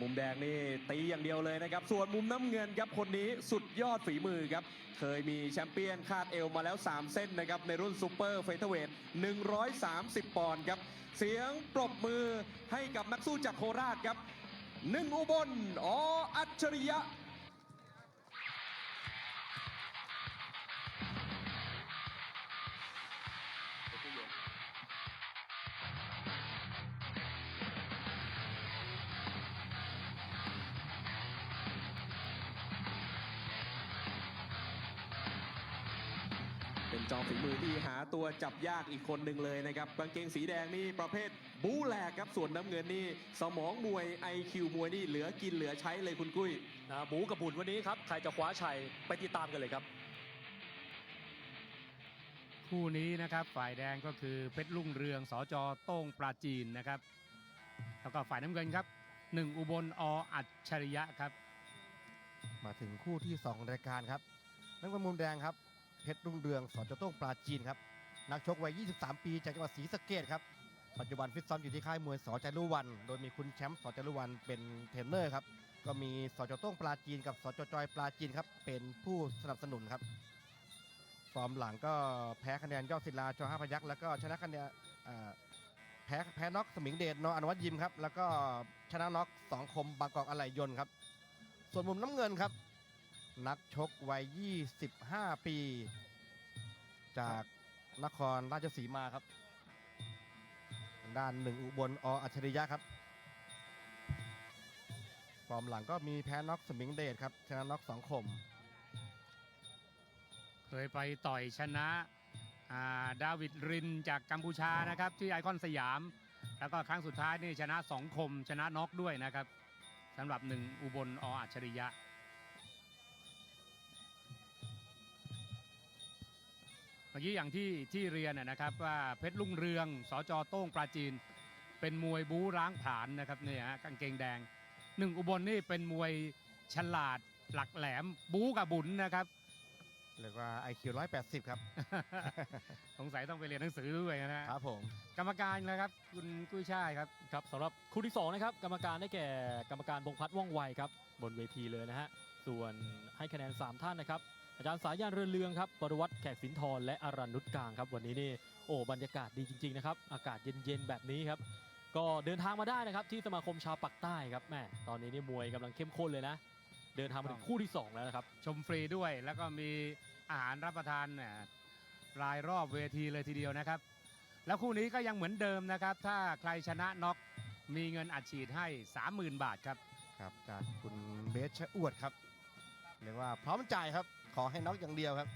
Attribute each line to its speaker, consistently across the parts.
Speaker 1: มุมแดงนี่ตีอย่างเดียวเลยนะครับ ส่วนมุมน้ำเงินครับคนนี้สุดยอดฝีมือครับ เคยมีแชมเปี้ยนคาดเอวมาแล้ว 3 เส้นนะครับ ในรุ่นซูเปอร์เฟเธอร์เวท130 ปอนด์ครับ เสียงปรบมือให้กับนักสู้จากโคราชครับหนึ่งอุบลออัจฉริยะ จอมฝีมือที่หาตัวจับยากอีกคนหนึ่งเลยนะครับกางเกงสีแดงนี่ประเภทบูแหลกครับส่วนน้ำเงินนี่สมองมวย IQ มวยนี่เหลือกินเหลือใช้เลยคุณกุ้ย
Speaker 2: นะหมูกับบุญวันนี้ครับใครจะคว้าชัยไปติดตามกันเลยครับ
Speaker 3: คู่นี้นะครับฝ่ายแดงก็คือเพชรลุ่งเรืองสจโต้งปราจีนนะครับ แล้วก็ฝ่ายน้ำเงินครับหนึ่งอุบลออัจฉริยะครับ
Speaker 4: มาถึงคู่ที่ 2 รายการครับ นักมวยมุมแดงครับ เพชรรุ่งเรืองสอนจโต้องปราจีนครับนักชกวัย 23 ปีจากจังหวัดศรีสะเกดครับปัจจุบันฟิตซ้อมอยู่ที่ค่ายมวยสอจารุวัน โดยมีคุณแชมป์สอจารุวันเป็นเทรนเนอร์ครับก็มีสจต้งปราจีนกับสจจอยปราจีนครับเป็นผู้สนับสนุนครับฟอร์มหลังก็แพ้คะแนนยอดศิลาจอห้าพยักษ์แล้วก็ชนะคะแนนอ่าแพ้แพ้น็อกสมิงเดชนอนุวัฒน์ยิมครับแล้วก็ชนะน็อกสองคมบางกอกอะไหล่ยนครับ ส่วนมุมน้ำเงินครับ นักชกวัย 25 ปี จากนครราชสีมาครับ ด้านหนึ่งอุบลออัจฉริยะครับฟอร์มหลังก็มีแพ้น็อกสมิงเดชครับ ชนะน็อกสองคม
Speaker 3: เคยไปต่อยชนะดาวิดรินจากกัมพูชานะครับ ที่ไอคอนสยาม แล้วก็ครั้งสุดท้ายนี่ชนะสองคม ชนะน็อกด้วยนะครับสำหรับหนึ่งอุบลออัจฉริยะ เมื่อกี้อย่างที่ที่เรียนนะนะครับว่าเพชรลุ่งเรืองสจโต้งปราจีน เป็นมวยบู๊ร้างผลาญนะครับเนี่ยฮะกางเกงแดงหนึ่งอุบลนี่เป็นมวยฉลาดหลักแหลมบู๊กับบุญนะครับ
Speaker 4: เรียกว่า IQ 180 ครับ
Speaker 3: สงสัยต้องไปเรียนหนังสือด้วยนะฮะ
Speaker 4: ครับผม
Speaker 3: กรรมการนะครับคุณกุ้ยช่ายครับ
Speaker 2: ครับสำหรับคู่ที่2นะครับกรรมการได้แก่กรรมการพงษ์พัฒน์ว่องไวครับบนเวทีเลยนะฮะส่วนให้คะแนน 3 ท่านนะครับ อาจารย์สายันเรือนเรืองครับปรวัตรแขกสินทรและอารันนุชกลางครับ วันนี้นี่โอ้บรรยากาศดีจริงๆนะครับอากาศเย็นๆแบบนี้ครับ ก็เดินทางมาได้นะครับที่สมาคมชาวปักใต้ครับแม่ตอนนี้นี่มวยกำลังเข้มข้นเลยนะ เดินทางมาถึงคู่ที่2แล้วนะครับ
Speaker 3: ชมฟรีด้วยแล้วก็มีอาหารรับประทานเนี่ยรายรอบเวทีเลยทีเดียวนะครับ แล้วคู่นี้ก็ยังเหมือนเดิมนะครับ ถ้าใครชนะน็อกมีเงินอัดฉีดให้ 30,000 บาทครับ
Speaker 4: ครับจากคุณเบสชะอวดครับ เรียกว่าพร้อมจ่ายครับ ขอให้น็อกอย่างเดียวครับ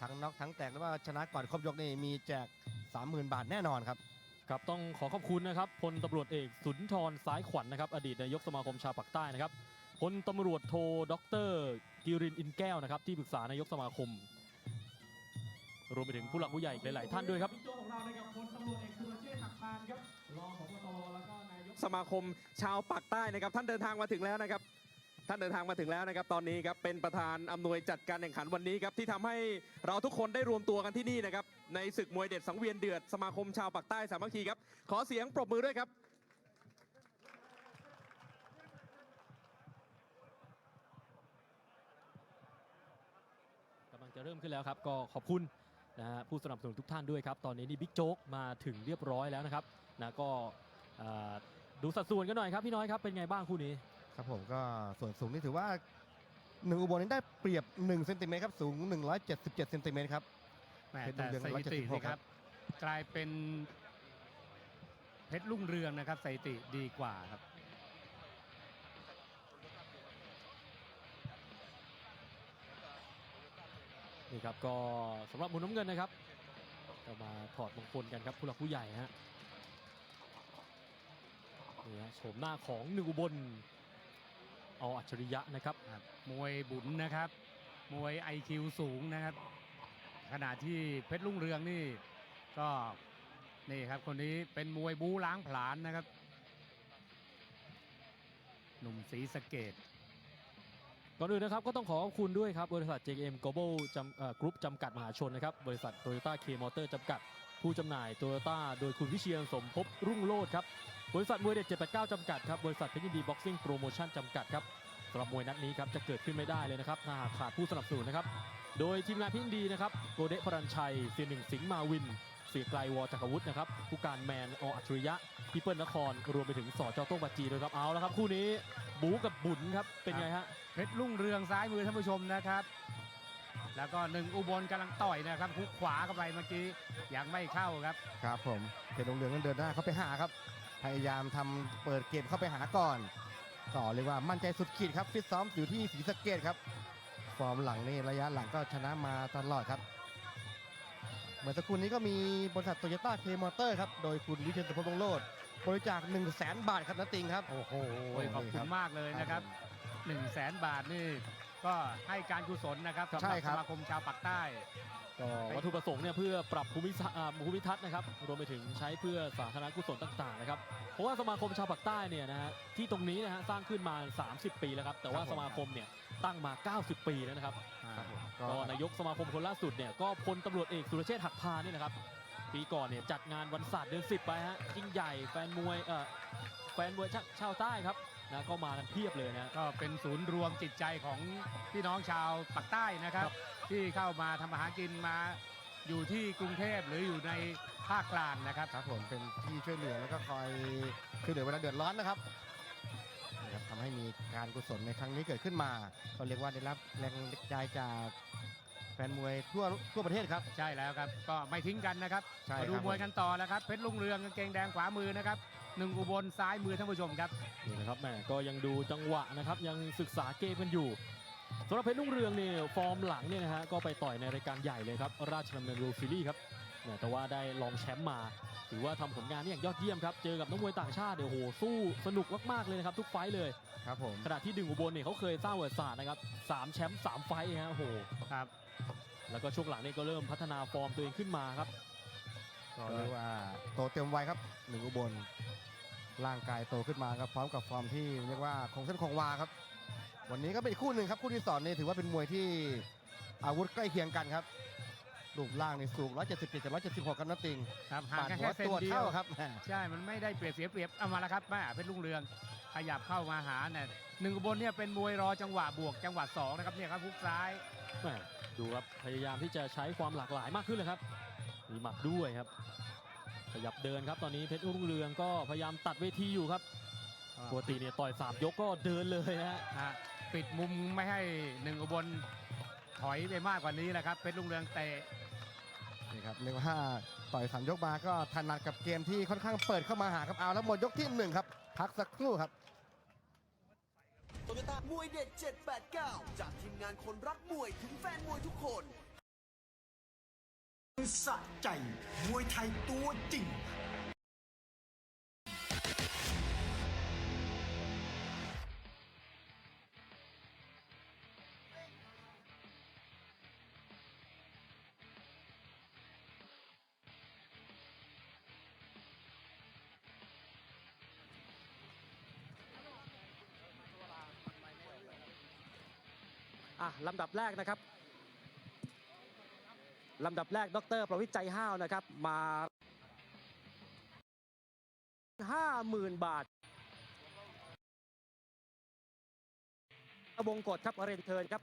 Speaker 4: ทั้งน็อกทั้งแตกแล้วว่าชนะก่อนครบยกนี่มีแจก 30,000 บาทแน่นอนครับ
Speaker 2: ครับต้องขอขอบคุณนะครับพลตำรวจเอกสุนทรสายขวัญนะครับ อดีตนายกสมาคมชาวปากใต้นะครับพลตำรวจโทดรกิรินอินแก้วนะครับที่ปรึกษานายกสมาคม รวมไปถึงผู้หลักผู้ใหญ่อีกหลาย ๆ ท่านด้วยครับ
Speaker 5: โจของเรานะครับพลตำรวจเอกสุรเชษฐ์หักพานครับรองผบตแล้วก็นายก
Speaker 1: สมาคมชาวปากใต้นะครับ ท่านเดินทางมาถึงแล้วนะครับ ท่านเดินทางมาถึงแล้วนะครับตอนนี้ครับเป็นประธานอำนวยจัดการแข่งขันวันนี้ครับที่ทำให้เราทุกคนได้รวมตัวกันที่นี่นะครับในศึกมวยเด็ดสังเวียนเดือดสมาคมชาวปากใต้สามัคคีครับขอเสียงปรบมือด้วยครับ
Speaker 2: กำลังจะเริ่มขึ้นแล้วครับก็ขอบคุณนะฮะผู้สนับสนุนทุกท่านด้วยครับตอนนี้นี่บิ๊กโจ๊กมาถึงเรียบร้อยแล้วนะครับนะก็ดูสัดส่วนกันหน่อยครับพี่น้อยครับเป็นไงบ้างคู่นี้
Speaker 4: ครับผมก็ส่วนสูงนี่ถือว่าหนึ่งอุบลนี่ได้เปรียบ1เซนติเมตรครับสูง 177เซนติเมตรครับ
Speaker 3: แหม่
Speaker 4: เพชร
Speaker 3: แต่
Speaker 4: รุ่งเรือง
Speaker 3: สถิติ
Speaker 4: 176
Speaker 3: สิครับ กลายเป็นเพชรลุ่งเรืองนะครับสถิติดีกว่าครับ
Speaker 2: นี่ครับก็สำหรับมุมน้ำเงินนะครับก็มาถอดมงคลกันครับผู้หลักผู้ใหญ่ฮะนี่ฮะโฉมหน้าของหนึ่งอุบลเอาอัจฉริยะนะครับ
Speaker 3: ครับมวยบุญนะครับ มวย IQ สูงนะครับ ขณะที่เพชรลุ่งเรืองนี่ก็นี่ครับคนนี้เป็นมวยบู๊ล้างผลาญนะครับ หนุ่มศรีสะเกด
Speaker 2: ก่อนอื่นนะครับก็ต้องขอขอบคุณด้วยครับ บริษัท JM Global จำเอ่อกรุ๊ปจำกัดมหาชนนะครับ บริษัท Toyota K Motor จำกัด ผู้จำหน่ายโตโยต้าโดยคุณวิเชียรสมภพรุ่งโลดครับบริษัทมวยเด็ด789 จำกัดครับบริษัทเพชรยินดีบ็อกซิ่งโปรโมชั่นจำกัดครับสำหรับมวยนัดนี้ครับจะเกิดขึ้นไม่ได้เลยนะครับถ้าหากขาดผู้สนับสนุนนะครับโดยทีมงานพินดีนะครับโกเดะพรัญชัยเสียหนึ่งสิงห์มาวินเสียไกลวอจักรวุฒินะครับผู้การแมนออัจฉริยะพี่เปิ้ลนครรวมไปถึงสอจอโต้งบัจจีด้วยครับเอาแล้วครับคู่นี้บูกับบุญครับเป็นไงฮะ
Speaker 3: เพชรลุ่งเรืองซ้ายมือท่านผู้ชมนะครับ แล้วก็หนึ่งอุบลกำลังต่อยนะครับฮุกขวาเข้าไปเมื่อกี้ยังไม่เข้าครับ
Speaker 4: ครับผมเพชรลงเรืองนั้นเดินหน้าเข้าไปหาครับ พยายามทำเปิดเกมเข้าไปหาก่อนต่อเรียกว่ามั่นใจสุดขีดครับฟิตซ้อมอยู่ที่ศรีสะเกดครับ ฟอร์มหลังนี่ระยะหลังก็ชนะมาตลอดครับ เหมือนสักครู่นี้ก็มีบริษัทโตโยต้าเคมอเตอร์ครับโดยคุณวิเชียรสุพงษ์โลดบริจาค1 0 0 0 0แบาทครับนัตติงครับ
Speaker 3: โอ้โหขอบคุณมากเลยนะครับ
Speaker 4: ผม
Speaker 3: 1นึ่งแสนบาทนี่ ก็ให้การกุศลนะครับสำห
Speaker 4: ใช่
Speaker 3: รับ
Speaker 4: ครั
Speaker 3: ส
Speaker 4: บ
Speaker 3: มาคมชาวปากใต้
Speaker 2: ก็วัตถุประสงค์เนี่ยเพื่อปรับภูมิทัศน์อ่าภูมิทัศน์นะครับรวมไปถึงใช้เพื่อสาธารณกุศลต่างๆนะครับเพราะว่าสมาคมชาวปากใต้เนี่ยนะฮะที่ตรงนี้นะฮะสร้างขึ้นมา 30 ปีแล้วครับแต่ว่าสมาคมเนี่ยตั้งมา 90 ปีแล้วนะครับ
Speaker 4: ครับผมก็
Speaker 2: ก็นายกสมาคมคนล่าสุดเนี่ยก็พลตำรวจเอกสุรเชษฐ์หักพานนี่นะครับปีก่อนเนี่ยจัดงานวันศาสตร์เดือน10 ไปฮะยิ่งใหญ่แฟนมวยเอ่อแฟนมวยชาชาวใต้ครับ นะก็มากันเพียบเลยนะ
Speaker 3: ก็เป็นศูนย์รวมจิตใจของพี่น้องชาวปากใต้นะครับ
Speaker 2: ครับ
Speaker 3: ที่เข้ามาทำมาหากินมาอยู่ที่กรุงเทพหรืออยู่ในภาคกลางนะครับ
Speaker 4: ครับผมเป็นที่ช่วยเหลือแล้วก็คอยช่วยเหลือเวลาเดือดร้อนนะครับนะครับทำให้มีการกุศลในครั้งนี้เกิดขึ้นมาก็เรียกว่าได้รับแรงใจจากแฟนมวยทั่วทั่วประเทศครับ
Speaker 3: ใช่แล้วครับ ก็ไม่ทิ้งกันนะครับ
Speaker 4: ใช่
Speaker 3: มาดู
Speaker 4: ครับ
Speaker 3: มวยกันต่อแล้วครับเพชรลุงเรืองกางเกงแดงขวามือนะครับหนึ่งอุบลซ้ายมือท่านผู้ชมครับ
Speaker 2: นี่นะครับแหมก็ยังดูจังหวะนะครับยังศึกษาเกมกันอยู่สำหรับเพชรลุ่งเรืองเนี่ยฟอร์มหลังเนี่ยนะฮะก็ไปต่อยในรายการใหญ่เลยครับราชดำเนินรูซีรีส์ครับเนี่ยแต่ว่าได้รองแชมป์มาถือว่าทำผลงานได้อย่างยอดเยี่ยมครับ เจอกับนักมวยต่างชาติเดี๋ยวโหสู้สนุกมากๆเลยนะครับ ทุกไฟต์เลย
Speaker 4: ครับผม
Speaker 2: ขณะที่ดึงอุบลเนี่ยเขาเคยสร้างประวัติศาสตร์นะครับสามแชมป์สามไฟต์ฮะโอ้โห
Speaker 3: ครับ
Speaker 2: แล้วก็ช่วงหลังเนี่ยก็เริ่มพัฒนาฟอร์มตัวเองขึ้นมาครับ
Speaker 4: ก็เรียกว่าโตเต็มวัยครับหนึ่งอุบล ร่างกายโตขึ้นมาครับพร้อมกับฟอร์มที่เรียกว่าคงเส้นคงวาครับ วันนี้ก็เป็นอีกคู่หนึ่งครับคู่ที่สองนี่ถือว่าเป็นมวยที่อาวุธใกล้เคียงกันครับรูปร่างในสูง 177กับ176ครับนัตติง
Speaker 3: ครับห่าง
Speaker 4: ปาด
Speaker 3: กัน
Speaker 4: หัว
Speaker 3: แค่เซน
Speaker 4: ตัว
Speaker 3: เดีย
Speaker 4: เท่าวครับแหม
Speaker 3: ใช่ มันไม่ได้เปรียบเสียเปรียบเอามาแล้วครับแม่เพชรลุงเรือง ขยับเข้ามาหาเนี่ยหนึ่งอุบลเนี่ยเป็นมวยรอจังหวะบวกจังหวะสองนะครับเนี่ยครับฮุกซ้าย
Speaker 2: แหม่ดูครับพยายามที่จะใช้ความหลากหลายมากขึ้นเลยครับ มีหมัดด้วยครับ ขยับเดินครับตอนนี้เพชรรุ่งเรืองก็พยายามตัดเวทีอยู่ครับปกติเนี่ยต่อยสามยกก็เดินเลยนะฮะ
Speaker 3: ฮะปิดมุมไม่ให้หนึ่งอุบลถอยไปมากกว่านี้แหละครับเพชรลุงเรืองเตะ
Speaker 4: นี่ครับเรียกว่าต่อยสามยกมาก็ถนัดกับเกมที่ค่อนข้างเปิดเข้ามาหาครับเอาแล้วหมดยกที่หนึ่งครับพักสักครู่ครับ
Speaker 6: โตโยต้ามวยเด็ด789 จากทีมงานคนรักมวยถึงแฟนมวยทุกคน
Speaker 7: สะใจ มวยไทยตัวจริง
Speaker 8: อะลำดับแรกนะครับ ลำดับแรก ดร ประวิทย์ใจห้าวนะครับ มา 50,000 บาทวงกดครับเรนเทิร์นครับ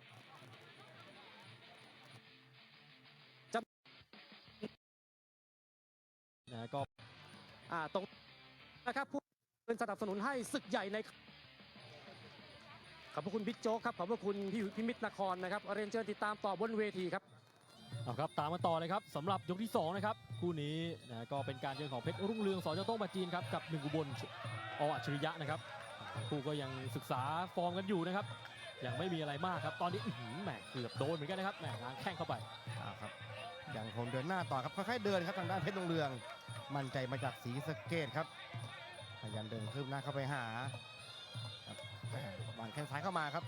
Speaker 2: นะก็
Speaker 8: อ่าตรงนะครับผู้เป็นสนับสนุนให้ศึกใหญ่ในขอบพระคุณบิ๊กโจ๊กครับขอบพระคุณพี่พิมิตรนครนะครับเรียนเชิญติดตามต่อบนเวทีครับ
Speaker 2: เอาครับตามมาต่อเลยครับสำหรับยกที่2นะครับคู่นี้นะก็เป็นการเจอของเพชรรุ่งเรืองสอเจ้าโต้งปาจีนครับกับหนึ่งอุบลออัจฉริยะนะครับคู่ก็ยังศึกษาฟอร์มกันอยู่นะครับยังไม่มีอะไรมากครับตอนนี้แหมเกือบโดนเหมือนกันนะครับแหมงานแข้งเข้าไป
Speaker 4: ครับยังคงเดินหน้าต่อครับค่อยๆเดินครับทางด้านเพชรลงเรือง มั่นใจมาจากสีสเกตครับพยายามเดินคืบหน้าเข้าไปหาวางแข้งซ้ายเข้ามาครับ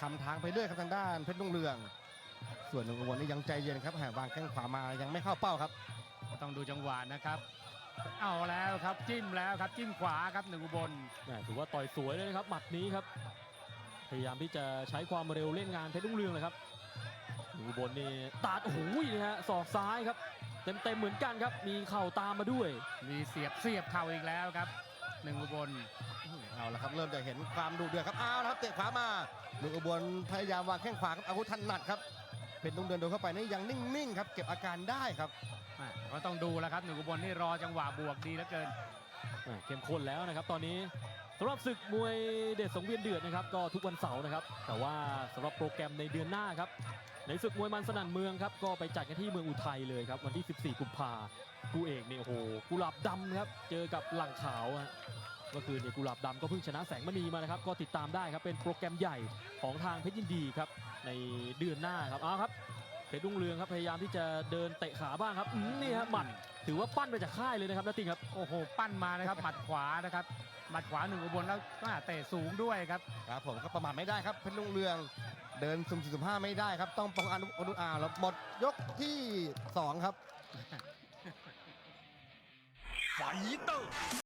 Speaker 4: คำทางไปเรื่อยครับทางด้านเพชรลงเรือง ส่วนหนึ่งอุบลนี่ยังใจเย็นครับแหม่วางแข้งขวามายังไม่เข้าเป้าครับ
Speaker 3: ต้องดูจังหวะนะครับ เอาแล้วครับจิ้มแล้วครับจิ้มขวาครับหนึ่งอุบล
Speaker 2: แหม่ถือว่าต่อยสวยเลยนะครับหมัดนี้ครับ พยายามที่จะใช้ความเร็วเล่นงานเพชรรุ่งเรืองเลยครับอุบลนี่ตัดโอ้โหนะฮะศอกซ้ายครับ เต็มๆเหมือนกันครับ มีเข่าตามมาด้วย
Speaker 3: มีเสียบเสียบเข่าอีกแล้วครับหนึ่งอุบล
Speaker 4: เอาละครับเริ่มจะเห็นความดุเดือดครับเอาละครับเตะขวามาหนึ่งอุบลพยายามวางแข้งขวาครับอาวุธถนัดครับ เพชรลุงเรืองโดนเข้าไปนี่ยังนิ่งๆครับเก็บอาการได้ครับ
Speaker 3: อะก็ต้องดูแล้วครับหนึ่งอุบลนี่รอจังหวะบวกดีเหลือเกิน
Speaker 2: อ่าเข้มข้นแล้วนะครับ ตอนนี้สำหรับศึกมวยเด็ดสังเวียนเดือดนะครับก็ทุกวันเสาร์นะครับ แต่ว่าสำหรับโปรแกรมในเดือนหน้าครับในศึกมวยมันสนั่นเมืองครับก็ไปจัดกันที่เมืองอุทัยเลยครับวันที่ 14 กุมภาคู่เอกเนี่ยโอ้โหกุหลาบดำครับเจอกับหลังขาวฮะ ก็คือเนี่ยกุหลาบดำก็เพิ่งชนะแสงมณีมานะครับ ก็ติดตามได้ครับ เป็นโปรแกรมใหญ่ของทางเพชรยินดีครับ ในเดือนหน้าครับเอาครับเพชรรุ่งเรืองครับพยายามที่จะเดินเตะขาบ้างครับอืมนี่ฮะหมัดถือว่าปั้นไปจากค่ายเลยนะครับนาติงครับ
Speaker 3: โอ้โห ปั้นมานะครับหมัดขวานะครับหมัดขวาหนึ่งอุบลแล้วก็เตะสูงด้วยครับ
Speaker 4: ครับผมก็ประมาทไม่ได้ครับเพชรลุงเรืองเดินสุ่มสี่สุ่มห้าไม่ได้ครับ ต้องป้องกันอนุอาแล้วหมดยกที่สองครับ
Speaker 7: ไฟเตอร์